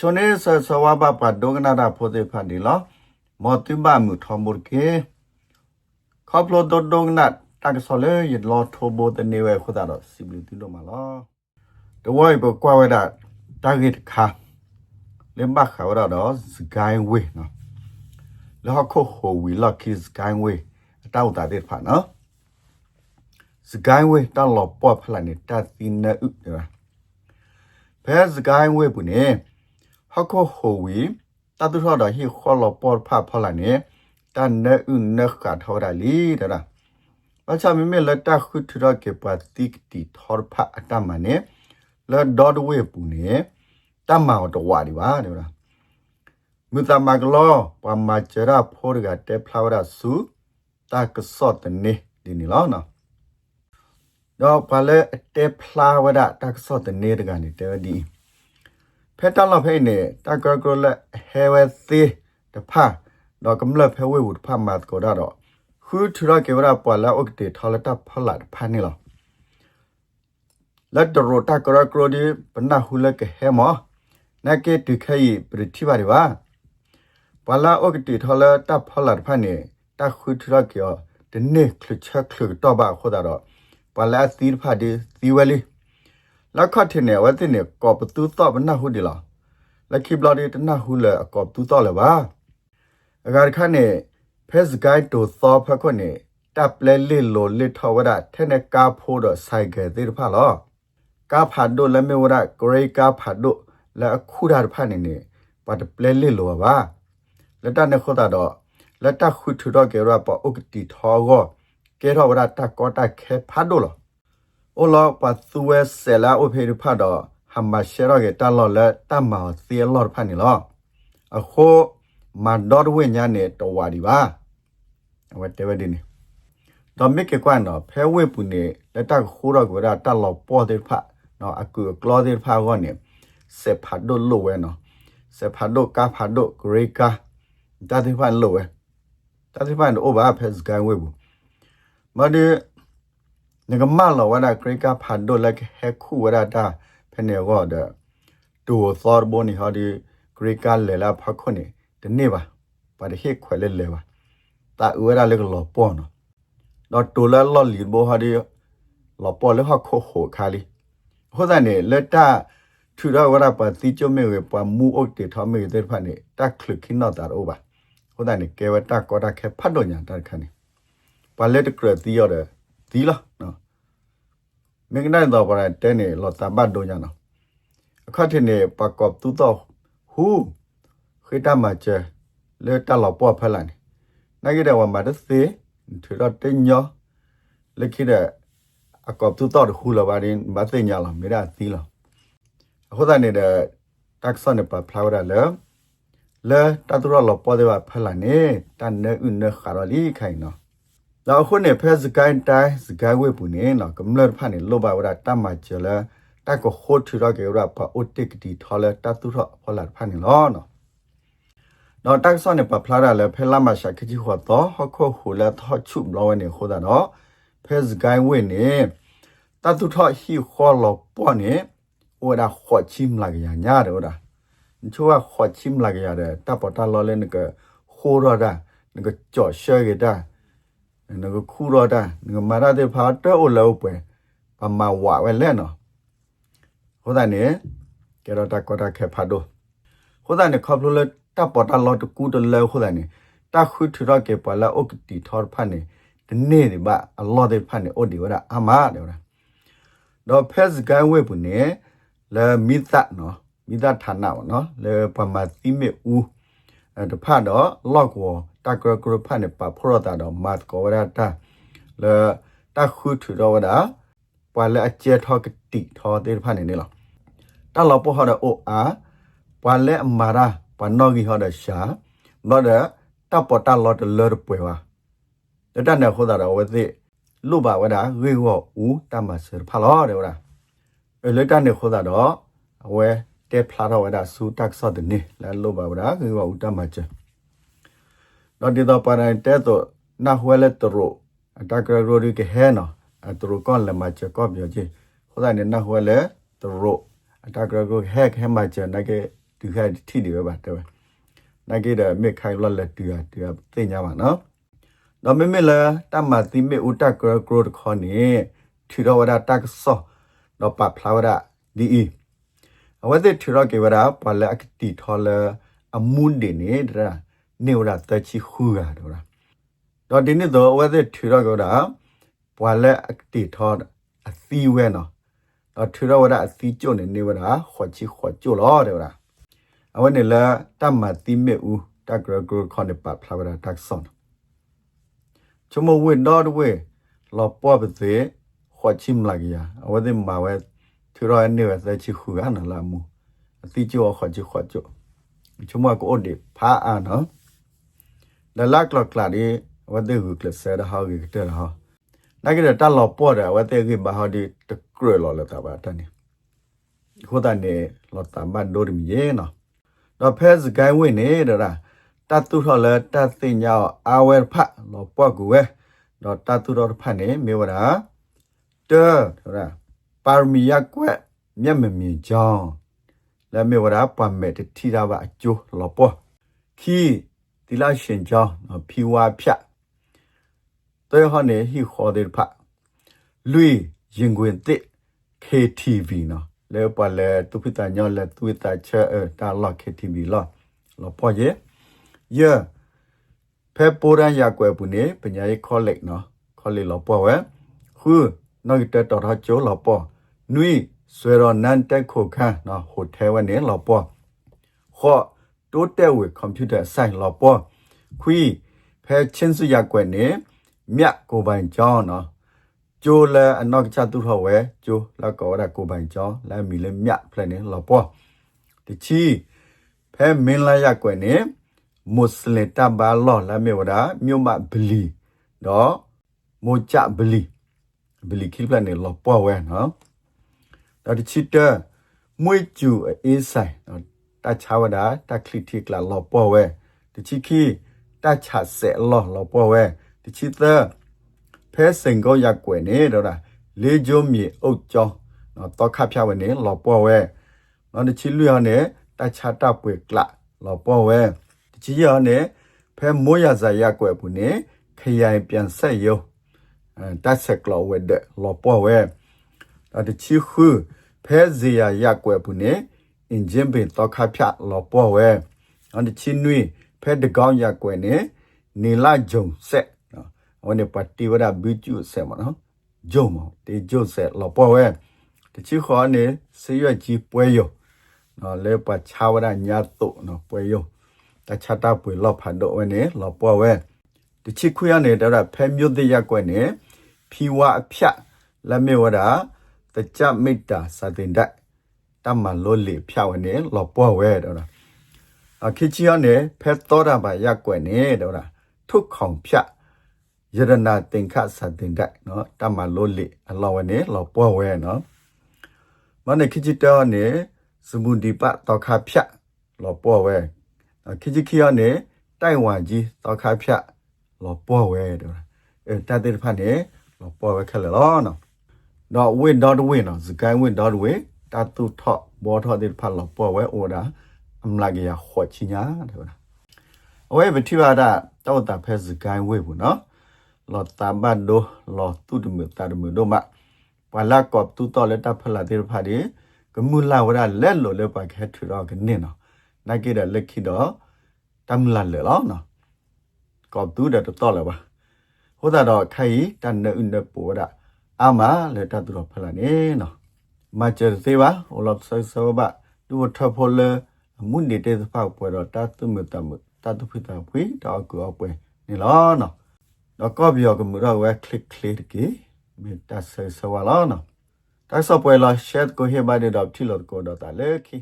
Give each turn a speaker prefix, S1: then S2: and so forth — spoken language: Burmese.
S1: ချွန်နေဆဆဝဘပဒုကနာတာဖိုတေဖန်ဒီလောမောတိဘမှုထမုတ်ကေခေါပလိုဒဒုကနာတက်ဆောလေယလောထိုဘတနေဝဲခတာတော့စီဘလူတီလိုမလောတဝိုင်ပကွာဝဲတာတာဂက်ခါလေမခါဝရတော့စဂိုင်းဝေးနော်လောခုဟိုဝီလော်ကီစဂိုင်းဝေးတောက်တာတဲ့ဖာနော်စဂိုင်းဝေးတောက်လောပေါ်ဖလာနေတာသီနေဥတယ်ဘဲစဂိုင်းဝေးပုန်နေ ဟခုဟိုဝီတတူထော်တော့ဟိခေါ်လောပေါ်ဖဖလာနေတန်နေဥနခါထော်ရလီတဲ့လားဘာချမမေလက်တခုထရကေပတိကတီထော်ဖအတမနေလက်ဒေါ်ဝေးပုန်နေတမအောင်တော့ဝါဒီပါတဲ့လားမူတမကလောပမာချရာဖိုးကတေဖလာဝရစုတာကစော့တနေဒီနီလောနော်တော့ပါလေတေဖလာဝရတာကစော့တနေတကနေတဲဒီ ဖက်တလဖိနေတာကကလဟဲဝဲစီတဖာတော့ကမလဖဲဝဲဝတ်ဖာမတ်ကိုတော့ခူထရကေဝရပွာလာအိုကတေထလတာဖလာဖာနေလောလက်ဒရိုတာကရကရဒီပနာဟူလကဟဲမောနကေတုခေယပရိတိပါရီဝါပွာလာအိုကတေထလတာဖလာဖာနေတာခုထရကေတနေခလချက်ခလတော့ပါခိုတာတော့ပွာလာသီဖာဒီသီဝလီ လက်ခတ်ထနေဝတ်နေကောပတူတော့ဘနာဟူဒီလားလက်ခိဘလာဒီတနဟူလေကောပတူတော့လေပါအဂါခါနေဖက်စဂိုင်းတိုသောဖခွနေတပ်လဲလီလိုလီထဝရထဲနေကာဖိုးတော့ဆိုင်ကဲသေးဖာလောကာဖာဒိုလမေဝရဂရေကာဖာဒိုလာခုဒါဖာနေနေပတ်ပလဲလီလိုပါလက်တနေခေါ်တာတော့လက်တခုထူတော့ကေရပဥကတိထောကိုကေရဝရတကောတခဲဖာဒိုလော အိုလောပတ်သူဝဲဆဲလာဥဖေရဖာတော့ဟမ္မရှေရကေတလောလက်တမောစီလောဖာနေလောအခုမဒေါ်ဝိညာဉ်နဲ့တော်ဝါဒီပါဝတ်တဲဝဒီနေတော့မိကေကွမ်တော့ဖဲဝဲပူနေလက်တ ခိုးတော့ကရတလောပေါ်တဲ့ဖာနော်အကူကလောတဲ့ဖာကောနေစေဖာဒိုလိုဝဲနော်စေဖာဒိုကာဖာဒိုဂရေကာတာတိဖာလိုဝဲတာတိဖာအိုဘာဖဲစကန်ဝဲဘူးမဒီငကမလောဝဒဂရေကာဖာဒိုလက်ဟက်ခုဝရတာဖနေကောတဲ့တူသောဘောနီဟာဒီဂရေကာလေလာဖခွနေတနေ့ပါပါတဲ့ဟက်ခွဲလဲလဲပါတာဥရလည်းလောပေါ်နော်တော့တူလာလောလီဘောဟာဒီလောပေါ်လည်းဟခုခိုခါလီဟိုတဲ့နေလက်တာထူတော့ဝရပါတိကျမဲဝပမူအုတ်တေထမဲတဲ့ဖာနေတက်ခလခိနော်တာရောပါဟိုတဲ့နေကေဝတာကောတာခဲဖတ်တော့ညာတခါနေပါလက်တကရတီရတဲ့ဒီလားနော် မင်းနိုင်တော့ပါတဲ့နေလောတာဘတ်တော့ညာနော်အခါထနေပကော့တူတော့ဟူခိတမချေလေတလောပေါ်ဖလာနေနိုင်ကြတဲ့ဝမှာတဲ့စေထရတဲ့ညောလက်ခိတဲ့အကော့တူတော့ဟူလာပါရင်မသိညာလားမေရာသီလားအခုတည်းနေတဲ့တက်ဆန်နေပါဖလာရလေလေတတူရလောပေါ်တဲ့ဖလာနေတန်နေဥနေခါရလီခိုင်နော် လောက်ခွနဲ့ဖဲစကိုင်းတိုင်းစကိုင်းဝဲပူနေနော်ကမ္လတ်ဖာနေလောပါဝရတမချေလာတကခိုးထူရကေရပါအိုတက်တီထော်လာတတူရဖော်လာဖာနေလောနော်နော်တက်ဆော့နေပဖလာရလဲဖဲလာမရှာခကြီးဟောတော့ဟခိုဟူလာထော့ချုဘလောနေခိုးတာနော်ဖဲစကိုင်းဝဲနေတတူထော့ဟီခေါ်လောပေါ်နေဝရခေါ်ချိမလာကရညာတော့ဒါချိုးကခေါ်ချိမလာကရတဲ့တပေါ်တာလောလဲနကခိုးရတာနကကြော့ရှဲကတာ နကခုရတာနကမရတဲ့ဖာတော့လောပွဲပမာဝဝဲလဲနော်ဟုတ်တယ်နေကြတော့တကတာခဲဖာတော့ဟုတ်တယ်နေခပ်လို့လဲတပေါ်တာလောတကူတလဲဟုတ်တယ်နေတခွထရကေပလာဩကတိထော်ဖာနေဒီနေ့ဒီပါအလောတဲ့ဖာနေဩဒီဝရအမားတယ်ဟုတ်တော့ဖက်စကန်ဝဲပုန်နေလဲမိသနော်မိသဌာနပေါ့နော်လဲပမာသိမေဦးတဖတ်တော့လော့ကော ติทอร์พันนี่တနေ့ဒီပါအလော်ဒီဖန်နေအိုဒီဝရအမားတယ်ဝရတော့ဖက်စကန်ဝေပုန်လေမိသနော်မိသဌာနပေါ့နော်လေပမာတိမေဦးအဲတဖတ်တော့လော့ကောတကရကရဖတ်နေပါဖောရတာတော့မတ်ကောရတာလေတခုထူတော့ဝဒါပွာလေအကျဲထောကတိထောတဲ့ဖတ်နေနေလားတလောပေါ်ဟတော့အိုအားပွာလေအမာရာပနောဂီဟတော့ရှာတော့တဲ့တပေါ်တလော်တလော်ပွဲပါတတနဲ့ခေါ်တာတော့ဝသိလူပါဝဒါဝေဝဦးတမဆဖလောတယ်ဝဒါအလက်တနေခေါ်တာတော့အဝဲတဲဖလာတော့ဝဒါစူတက်ဆော့တဲ့နေလာလို့ပါဝဒါကေဝဦးတမချ တော့ဒီတော့ပါတဲ့တဲတော့နာဟွဲလက်တရိုအတကရရိုဒီကဟဲနော်အတရိုကောလမချကောပြောချေခေါ်တာနေနာဟွဲလက်တရိုအတကရရိုဟဲဟဲမချနိုင်ကေတူခိုင်ထိတယ်ပဲတော့နာကေတဲ့မေခိုင်လော်လက်တူရတူရသိညာပါနော်တော့မေမေလာတမတိမေဥတကရကရခေါနေထီတော်ဝဒတက်ဆောတော့ပဖလာဝဒဒီအီအဝတဲ့ထီတော်ကေဝဒပလက်အကတိထော်လအမွန်းဒီနေဒရာ နေဝဒတချီခူရတော့တော့ဒီနေ့တော့အဝတဲ့ထီတော်ကေဝဒပလက်အကတိထော်အသီဝဲနော်တော့ထီတော်ဝဒအသီကျုံနေနေဝဒခေါ်ချီခေါ်ကျုလောတဲ့ဝဒအဝနေလာတမတိမေဥတကရကရခေါနေပဖလာဝဒတက်ဆောချမဝေတော့ဝေလောပေါ်ပစေခေါ်ချိမလာကြီးအဝတဲ့မှာဝဲထီတော်နေဝဲချီခူရနော်လာမူအသီကျုခေါ်ချီခေါ်ကျုချမကိုအဒီဖာအာနော် လလကလကလာဒီဝတ်တဲ့ဟုကလဆဲရဟာဂီတဲရဟာနာကရတလောပေါ်ရဝတ်တဲ့ဂီဘာဟာဒီတကရလောလတာပါတန်နီခိုတာနေလောတာမတ်ဒိုရမီယေနော်တော့ဖဲစကိုင်းဝင်နေတရာတတ်သူထော်လဲတတ်သိညာအာဝဲဖတ်လောပွက်ကူဝဲတော့တတ်သူတော်ဖတ်နေမေဝရာတဲရာပါရမီယကွက်မျက်မမြင်ကြောင်းလက်မေဝရာပမ်မဲ့တထီတာပါအကျိုးလောပွက်ခီး ဒီလရှင်ကြောင်းဖြီဝါဖြတ်တဲဟောနေဟီခေါ်တဲ့ဖတ်လွေရင်ခွင်တစ် KTV နော်လဲပါလဲသူပိတညောလဲသူတချဲတာလ KTV လာလောပေါ်ရဲ့ယဖဲပိုရန်ရကွယ်ဘူးနေပညာရေးခေါ်လိုက်နော်ခေါ်လိုက်လောပေါ်ဝဲခုနောက်တက်တော်တော်ကျော်လောပေါ်နွိဆွေတော်နန်တက်ခုခန်းနော်ဟိုထဲဝဲနေလောပေါ်ခေါ် တိုးတက်ဝေကွန်ပျူတာဆိုင်လောပေါ်ခွီဖဲချင်းစရကွယ်နေမြတ်ကိုပိုင်ကြောင်းနော်ကျိုးလဲအနောက်ချတူထော်ဝဲကျိုးလက်ကောရကိုပိုင်ကြောင်းလဲမီလဲမြတ်ဖလဲနေလောပေါ်တချီဖဲမင်းလာရကွယ်နေမွတ်စလင်တဘာလောလာမေဝဒမြို့မဘလီတော့မိုချဘလီဘလီခိပလနေလောပေါ်ဝဲနော်တော့ဒီချစ်တမွေကျူအေးဆိုင်နော် တချဝဒတခလီတိကလာလောပေါ်ဝဲဒီချီခီတချဆက်လောလောပေါ်ဝဲဒီချစ်တဖဲစင်ကိုရက်ွယ်နေတော့လားလေကျုံးမြေအုတ်ကြောင်းနော်တော့ခဖြဝနေလောပေါ်ဝဲနော်ဒီချီလူရနေတချတာပွေကလာလောပေါ်ဝဲဒီချီရနေဖဲမိုးရဇာရက်ွယ်ဘူးနေခရိုင်ပြန်ဆက်ယုံအဲတက်ဆက်ကလောဝဲတဲ့လောပေါ်ဝဲအတချီခူဖဲဇေယရက်ွယ်ဘူးနေ အင်ဂျင်ပင်တော့ခဖြလောပေါ်ဝဲအတချီနွေဖဲတကောင်းရက်ွယ်နေနေလာဂျုံဆက်နော်ဟိုနေပါတီဝရဘီကျူဆက်မနော်ဂျုံမတေဂျုံဆက်လောပေါ်ဝဲတချီခေါ်နေဆေးရွက်ကြီးပွဲယုံနော်လေပါချာဝရညာတုနော်ပွဲယုံတချတာပွေလောဖတ်တော့ဝဲနေလောပေါ်ဝဲတချီခွေရနေတဲ့ဖဲမြို့တဲ့ရက်ွယ်နေဖြီဝအဖြတ်လက်မေဝဒတကြမိတ်တာစတင်တဲ့ တမလို့လေဖြောက်နေလောပေါ်ဝဲတော့လားအခချီရနေဖက်တော်တာပါရက်ွယ်နေတော့လားထုခေါင်ဖြတ်ယရနာတင်ခစတင်တဲ့နော်တမလို့လေအလောဝနေလောပေါ်ဝဲနော်မနခချီတော်နေစမူဒီပတော့ခဖြတ်လောပေါ်ဝဲခချီခီရနေတိုင်ဝမ်ကြီးတော့ခဖြတ်လောပေါ်ဝဲတော့အဲတတဲ့ဖတ်နေလောပေါ်ဝဲခက်လေလောနော်တော့ဝင်းတော့ဝင်းနော်စကိုင်းဝင်းတော့ဝင်း တတူထော့ဘောထော့တဲ့ဖတ်လောပေါ်ဝဲအိုဒါအမလာကရခေါ်ချညာတဲ့နော်အဝဲပတိဝါဒတော့တာဖဲစကိုင်းဝဲဘူးနော်လောတာဘတ်ဒိုလောတူတမတာတမဒိုမပလာကောတူတော်လက်တာဖလာတဲ့ဖတ်ဒီကမူလာဝရလက်လိုလက်ပါခဲထူတော့ကနေနော်နိုင်ကြတဲ့လက်ခိတော့တမ်လာလေလောနော်ကောတူတဲ့တော်လည်းပါဟိုတာတော့ခိုင်တန်နေဥနေပေါ်တာအာမလေတတူတော့ဖလာနေနော် မချေသေးပါဟိုလောဆောဆောပါတူထဖို့လေမွန်းနေတဲ့ဖောက်ပွဲတော့တတ်သူမတမတတ်သူဖိတာဖွေတော့ကောပွဲနေလောနော်တော့ကောပြောကမူတော့ဝဲ click click ကေမေတ္တာဆောဆောလာနော်တတ်ဆောပွဲလာ share ကိုဟေဘာတဲ့တော့ထီလို့ကိုတော့တာလေခီ